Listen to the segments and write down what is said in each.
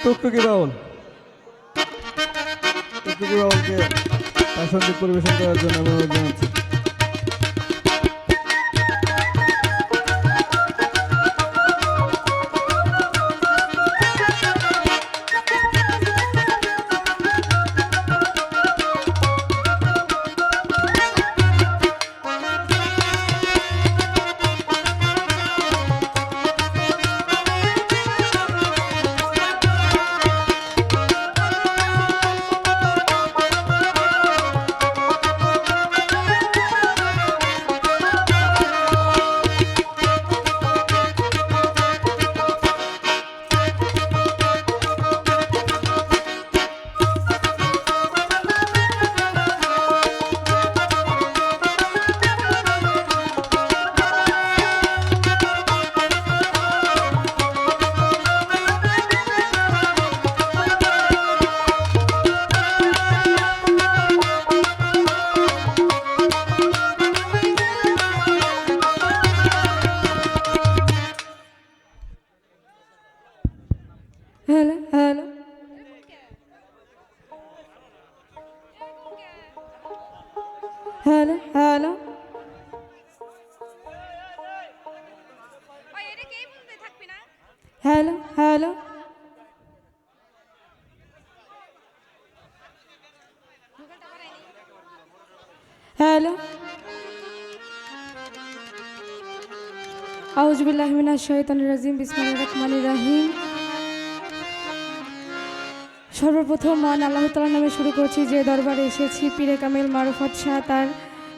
টুকটুকি বাউল টুকটুকি বাউলকে তার সংগীত পরিবেশন করার জন্য অনুরোধ জানাচ্ছি। হ্যালো আউজবিল্লাহ মিনাশ শাইতানির রাজিম বিসমিল্লাহির রহমানির রহিম সর্বপ্রথম মহান আল্লাহ তালার নামে শুরু করছি যে দরবারে এসেছি পীরে কামেল মারুফত শাহ, তার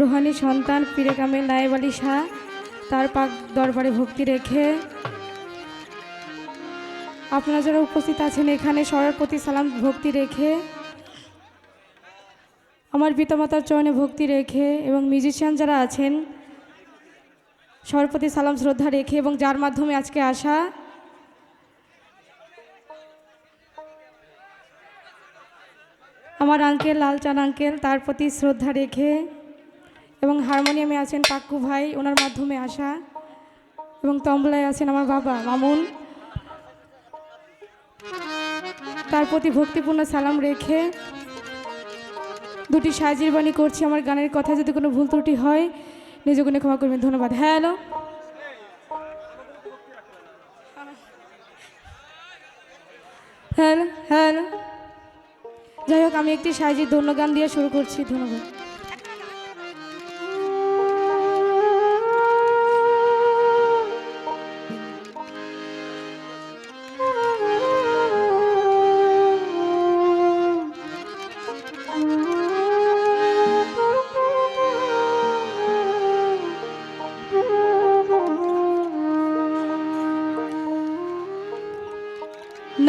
রোহানি সন্তান পীরে কামেল নায়েব আলী শাহ, তার পাক দরবারে ভক্তি রেখে। আপনারা যারা উপস্থিত আছেন এখানে সবার প্রতি সালাম, ভক্তি রেখে আমার পিতামাতার চরণে ভক্তি রেখে এবং মিউজিশিয়ান যারা আছেন সবার প্রতি সালাম শ্রদ্ধা রেখে এবং যার মাধ্যমে আজকে আসা, আমার আঙ্কেল লালচান আঙ্কেল তার প্রতি শ্রদ্ধা রেখে এবং হারমোনিয়ামে আছেন পাক্কু ভাই, ওনার মাধ্যমে আসা এবং তম্বলায় আছেন আমার বাবা, মামুন। তার প্রতি ভক্তিপূর্ণ সালাম রেখে দুটি সাজির বাণী করছি। আমার গানের কথা যদি কোনো ভুল ত্রুটি হয়, নিজ গুণে ক্ষমা করবেন। ধন্যবাদ। হ্যাঁ হ্যালো। Hello hello. যাই হোক, আমি একটি সাজির ধন্য গান দিয়ে শুরু করছি। ধন্যবাদ।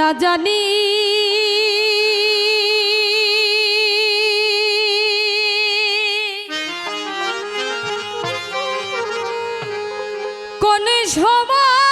না জানি। কোন সময়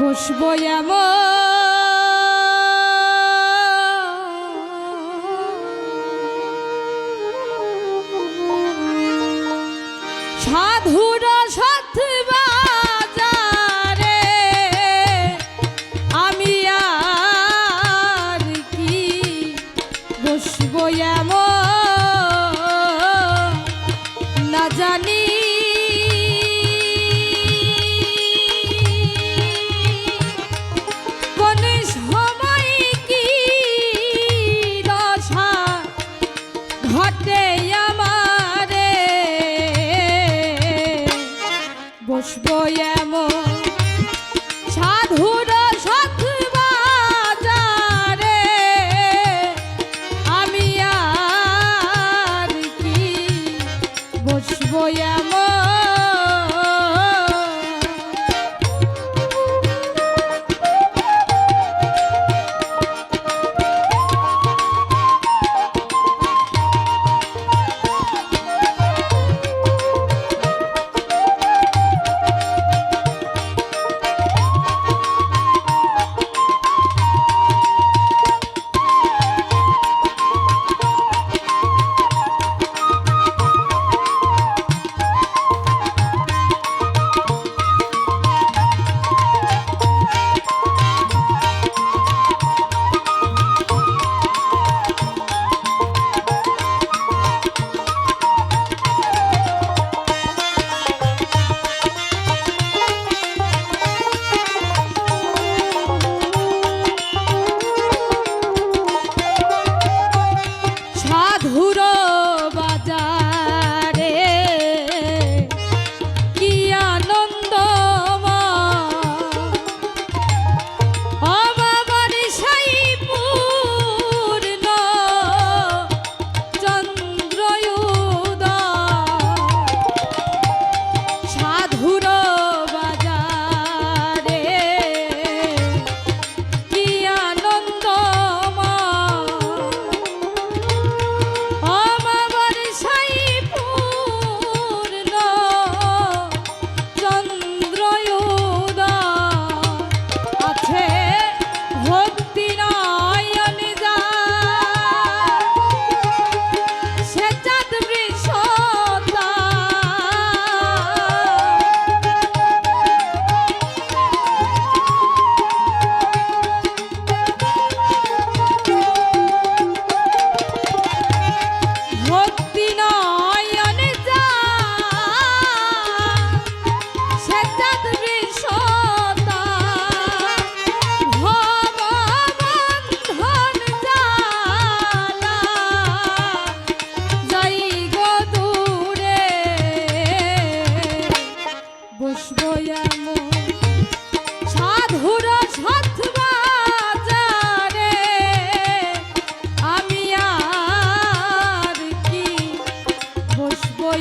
বসবো সাধুর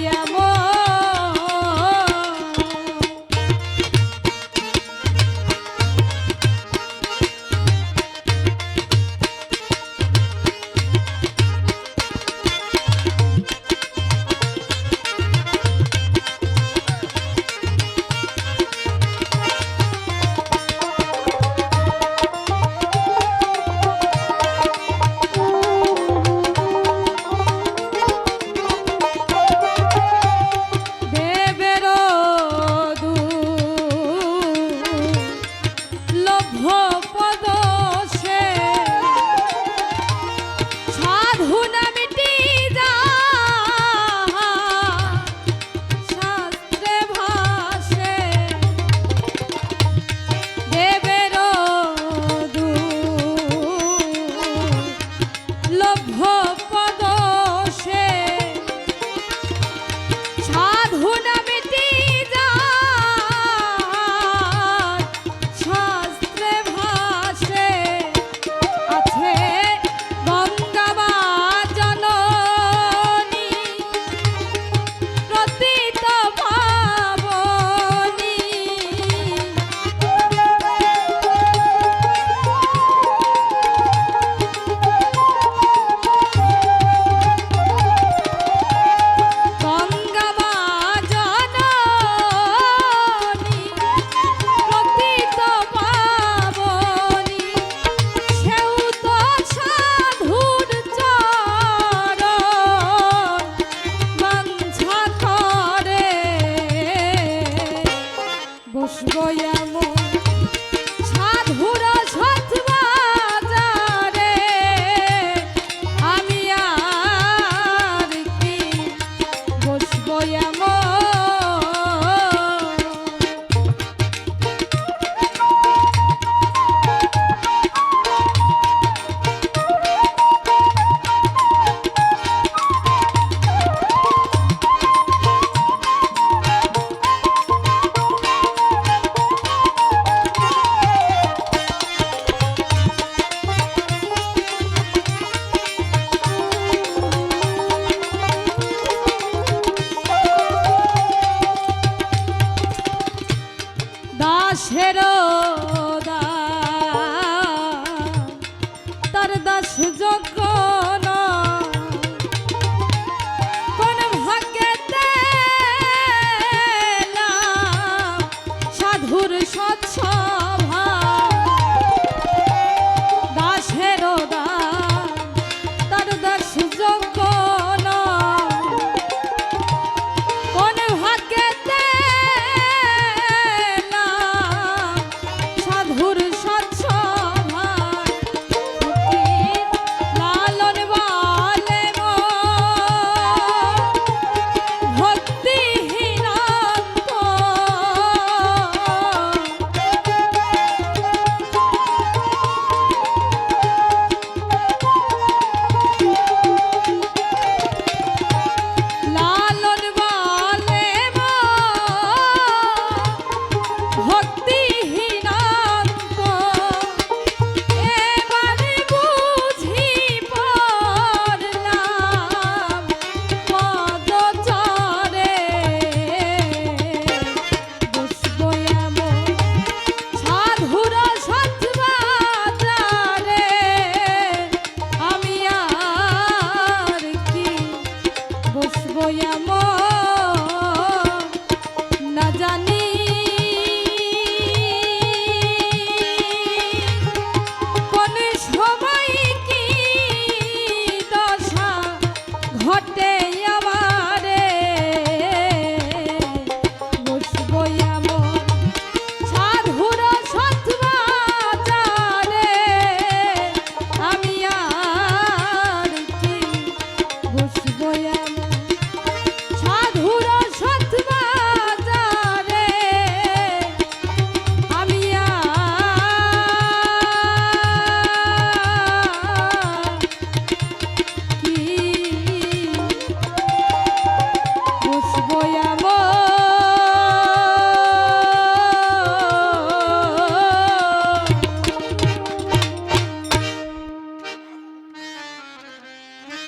amor. don't.